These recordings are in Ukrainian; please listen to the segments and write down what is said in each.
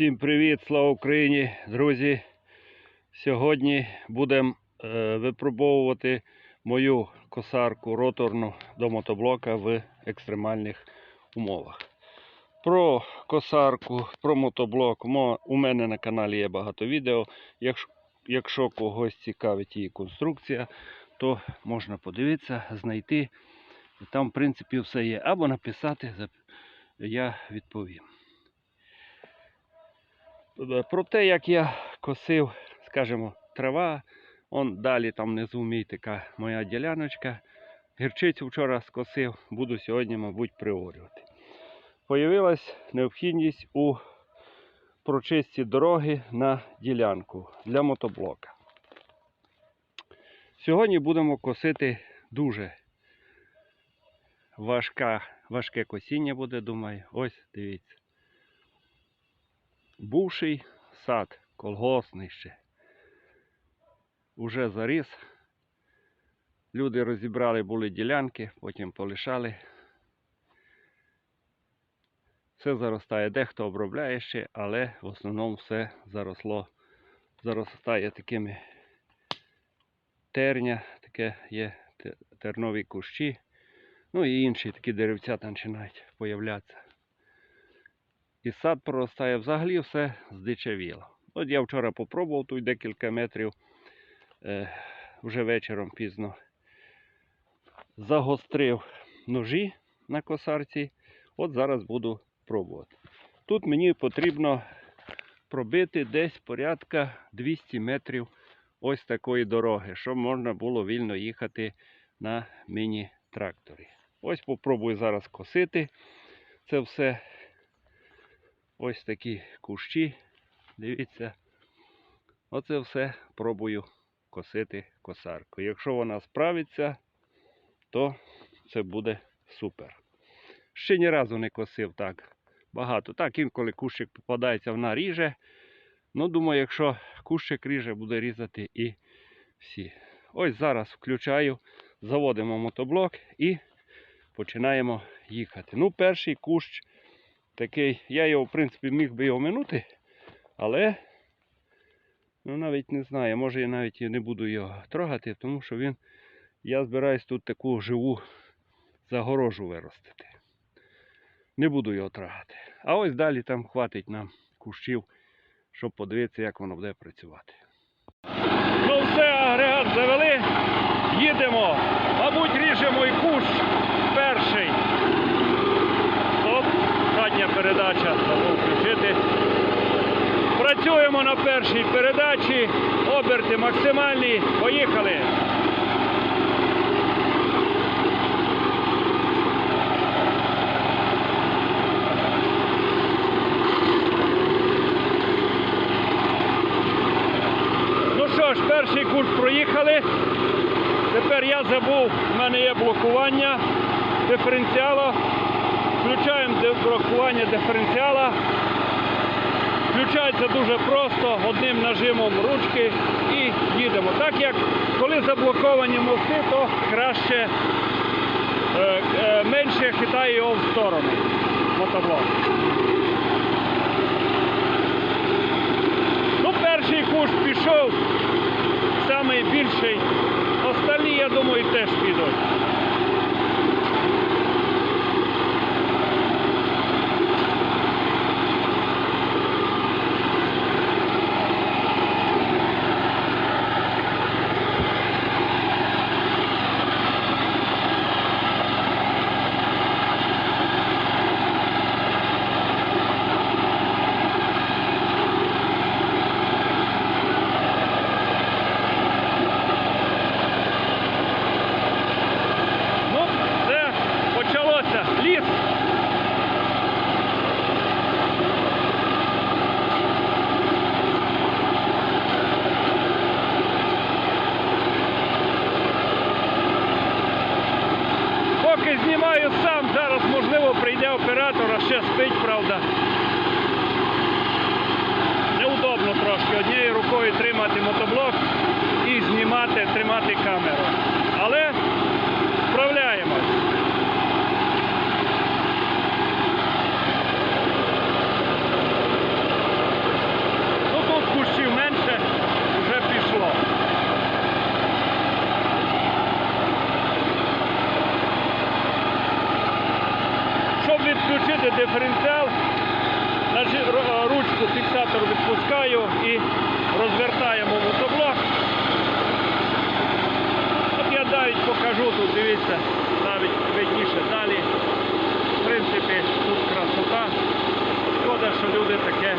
Всім привіт, слава Україні, друзі. Сьогодні будемо е, випробовувати мою косарку роторну до мотоблока в екстремальних умовах. Про косарку, про мотоблок у мене на каналі є багато відео. Якщо, якщо когось цікавить її конструкція, то можна подивитися, знайти. Там, в принципі, все є. Або написати, я відповім. Е, Про те, як я косив, скажімо, трава, он далі там внизу мій така моя діляночка. Гірчицю вчора скосив, буду сьогодні, мабуть, приорювати. Появилась необхідність у прочистці дороги на ділянку для мотоблока. Сьогодні будемо косити дуже важка, важке косіння буде, думаю. Ось дивіться бувший сад колгоспний ще. Уже заріс. Люди розібрали були ділянки, потім полишали. Все заростає, дехто обробляє ще, але в основному все заросло, заростає такими терня, таке є тернові кущі. Ну і інші такі деревця там починають появлятися. І сад проростає взагалі все здичавіло. От я вчора попробував тут декілька метрів, е, вже вечором пізно загострив ножі на косарці. От зараз буду пробувати. Тут мені потрібно пробити десь порядка 200 метрів ось такої дороги, щоб можна було вільно їхати на міні-тракторі. Ось попробую зараз косити це все. Ось такі кущі. Дивіться. Оце все пробую косити косаркою. Якщо вона справиться, то це буде супер. Ще ні разу не косив так багато. Так, інколи кущик попадається, вона ріже. Ну, думаю, якщо кущик ріже, буде різати і всі. Ось зараз включаю, заводимо мотоблок і починаємо їхати. Ну, перший кущ такий, я його, в принципі, міг би його минути, але ну, навіть не знаю, може я навіть і не буду його трогати, тому що він, я збираюсь тут таку живу загорожу виростити. Не буду його трогати. А ось далі там хватить нам кущів, щоб подивитися, як воно буде працювати. Ну все, агрегат завели, їдемо. Мабуть, ріжемо і кущ перший. Стоп, задня передача забув включити. Працюємо на першій передачі, оберти максимальні. Поїхали. Ну що ж, перший курс проїхали. Тепер я забув, в мене є блокування диференціала. Включаємо блокування диференціала. Включається дуже просто одним нажимом ручки і їдемо. Так як коли заблоковані мости, то краще е, е, менше хитає його в сторони. Мотоблок. Ну, перший куш пішов, самий більший. Остальні, я думаю, теж підуть. тримати камеру. Люди таке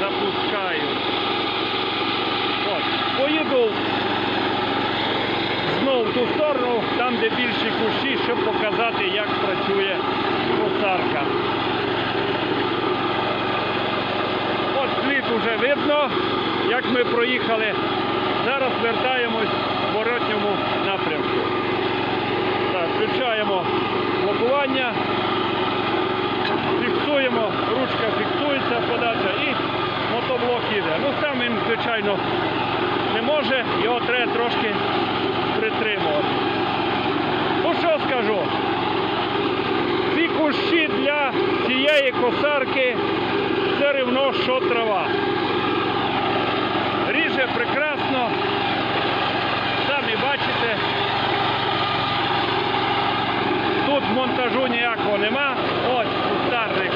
запускають. От. Поїду знову в ту сторону, там де більші кущі, щоб показати, як працює косарка. От слід уже видно, як ми проїхали. Зараз вертаємось в воротньому напрямку. Включаємо блокування, фіксуємо, ручка фіксується, подача і мотоблок іде. Ну сам він, звичайно, не може, його треба трошки притримувати. Ну що скажу? Ці кущі для цієї косарки все рівно, що трава. Ріже прекрасно. Самі бачите. Тут монтажу ніякого нема. Ось кустарник.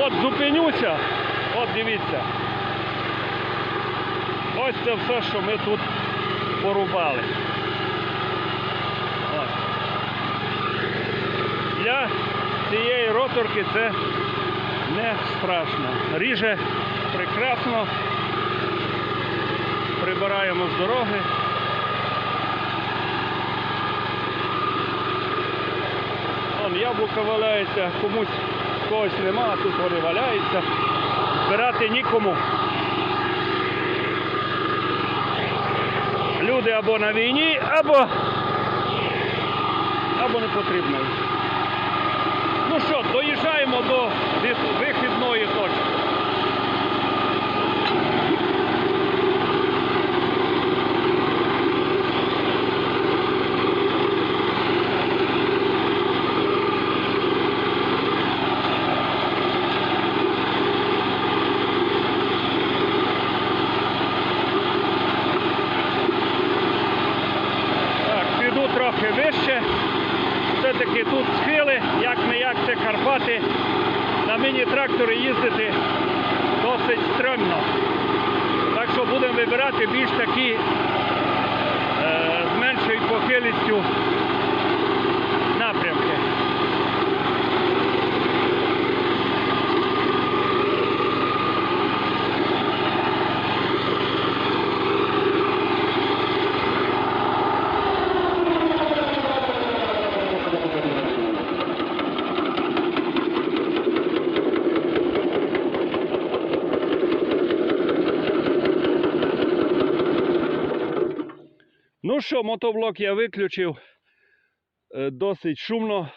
От зупинюся, от дивіться. Ось це все, що ми тут порубали. Для цієї роторки це не страшно. Ріже прекрасно. Прибираємо з дороги. Вон яблука валяється, комусь когось нема, тут вони валяються. Збирати нікому. Люди або на війні, або, або не потрібно. Ну що, доїжджаємо до вихідної точки. Так, піду трохи вище. Все-таки тут схили, як не як це Карпати. На міні-тракторі їздити досить стрьомно. Так що будемо вибирати більш такі е, з меншою похилістю напрямки. Ну що, мотоблок я виключив. Е, Досить шумно.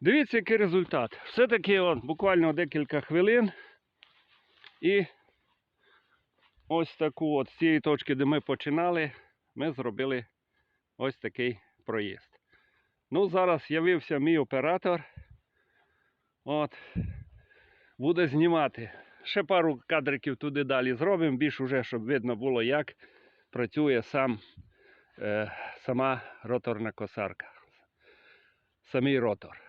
Дивіться, який результат. Все-таки буквально декілька хвилин. І ось таку от з цієї точки, де ми починали, ми зробили ось такий проїзд. Ну, зараз з'явився мій оператор. От. Буде знімати. Ще пару кадриків туди далі зробимо, більш уже, щоб видно було, як працює сам, е, сама роторна косарка. Самий ротор.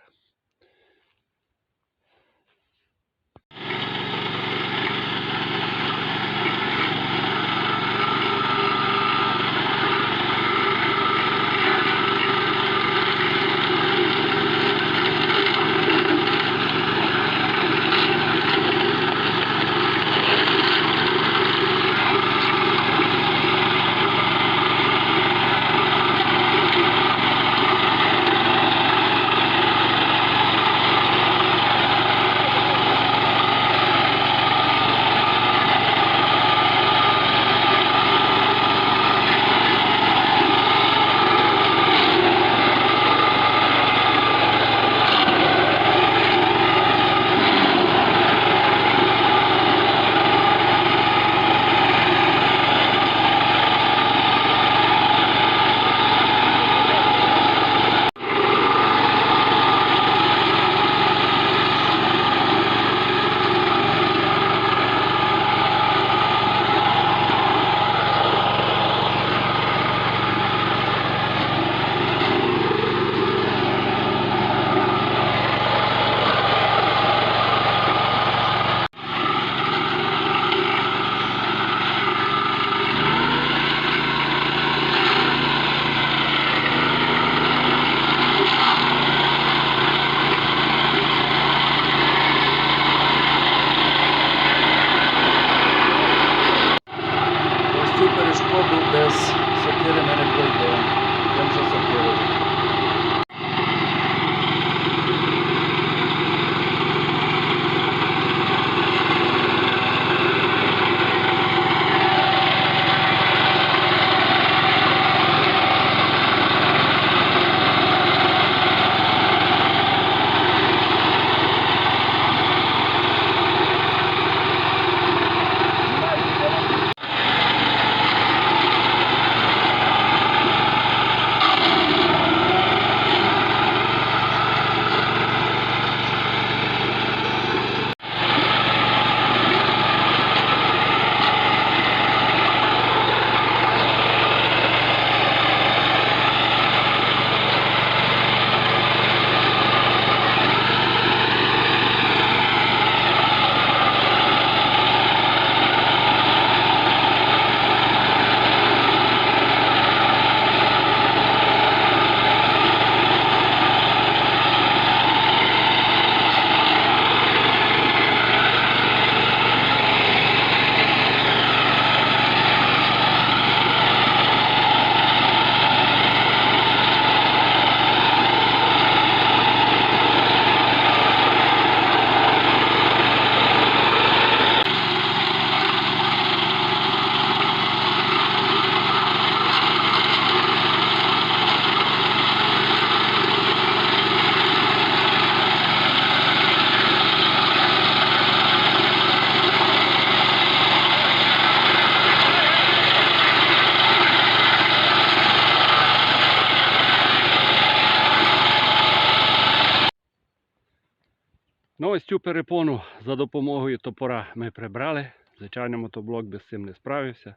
Ось цю перепону за допомогою топора ми прибрали. Звичайно, мотоблок без цим не справився.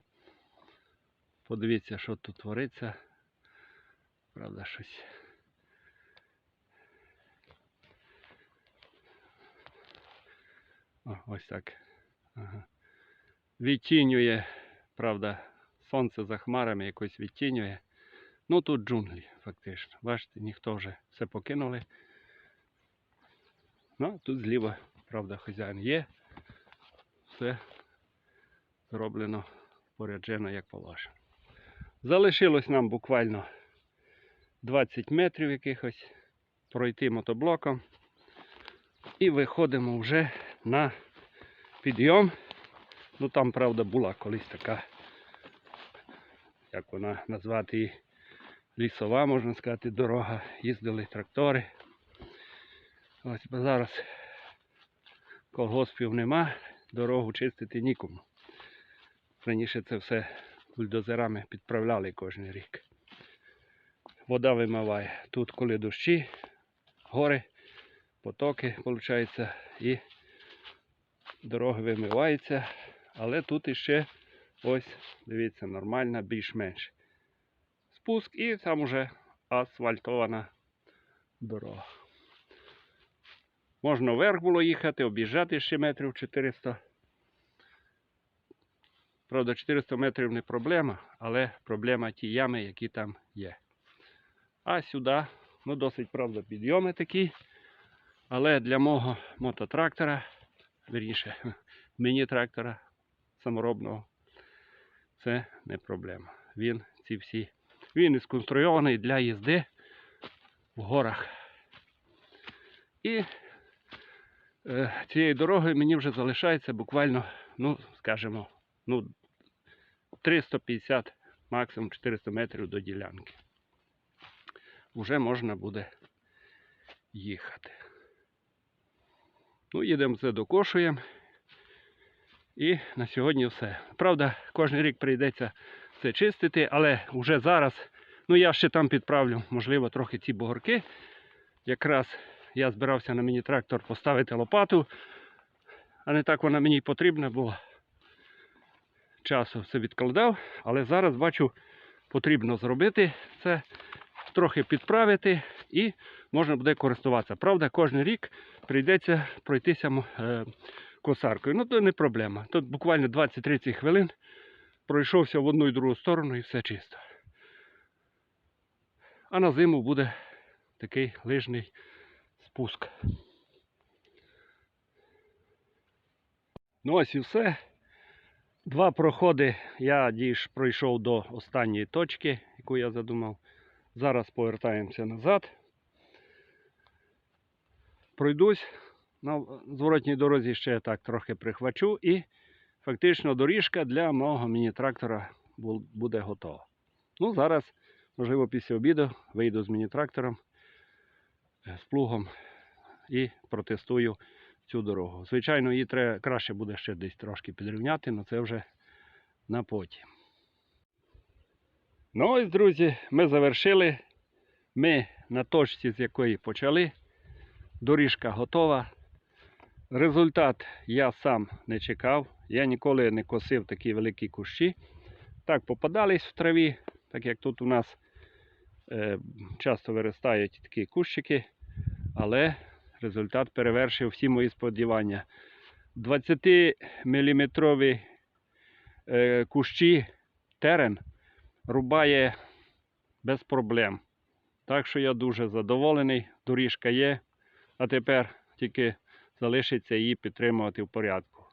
Подивіться, що тут твориться. Правда, щось. Ось так. Ага. Відтінює, правда, сонце за хмарами якось відтінює. Ну тут джунглі, фактично. Бачите, ніхто вже все покинули. Ну, тут зліва, правда, хазяїн є. Все зроблено, поряджено, як положено. Залишилось нам буквально 20 метрів якихось пройти мотоблоком. І виходимо вже на підйом. Ну там, правда, була колись така, як вона назвати її, лісова, можна сказати, дорога. Їздили трактори. Ось зараз колгоспів нема, дорогу чистити нікому. Раніше це все бульдозерами підправляли кожен рік. Вода вимиває. Тут, коли дощі, гори, потоки, виходить, і дороги вимиваються. Але тут іще ось, дивіться, нормальна, більш-менш. Спуск і там уже асфальтована дорога. Можна вверх було їхати, об'їжджати ще метрів 400. Правда, 400 метрів не проблема, але проблема ті ями, які там є. А сюди, ну досить, правда, підйоми такі. Але для мого мототрактора, вірніше, міні-трактора саморобного, це не проблема. Він ці всі. Він і сконструйований для їзди в горах. І цією дорогою мені вже залишається буквально, ну, скажімо, ну, 350, максимум 400 метрів до ділянки. Уже можна буде їхати. Ну, їдемо все докошуємо. І на сьогодні все. Правда, кожен рік прийдеться це чистити, але вже зараз, ну я ще там підправлю, можливо, трохи ці бугорки. Якраз я збирався на міні трактор поставити лопату, а не так вона мені потрібна була. Часу все відкладав, але зараз бачу, потрібно зробити це, трохи підправити і можна буде користуватися. Правда, кожен рік прийдеться пройтися е, косаркою. Ну, то не проблема. Тут буквально 20-30 хвилин пройшовся в одну і другу сторону і все чисто. А на зиму буде такий лижний спуск. Ну ось і все. Два проходи я дійш пройшов до останньої точки, яку я задумав. Зараз повертаємося назад. Пройдусь на зворотній дорозі ще я так трохи прихвачу і фактично доріжка для мого міні-трактора буде готова. Ну, зараз, можливо, після обіду вийду з міні-трактором, з плугом і протестую цю дорогу. Звичайно, її треба краще буде ще десь трошки підрівняти, але це вже на потім. Ну ось, друзі, ми завершили. Ми на точці, з якої почали. Доріжка готова. Результат я сам не чекав. Я ніколи не косив такі великі кущі. Так, попадались в траві, так як тут у нас е, часто виростають такі кущики, але результат перевершив всі мої сподівання. 20-мм е, кущі терен рубає без проблем. Так що я дуже задоволений. Доріжка є, а тепер тільки залишиться її підтримувати в порядку.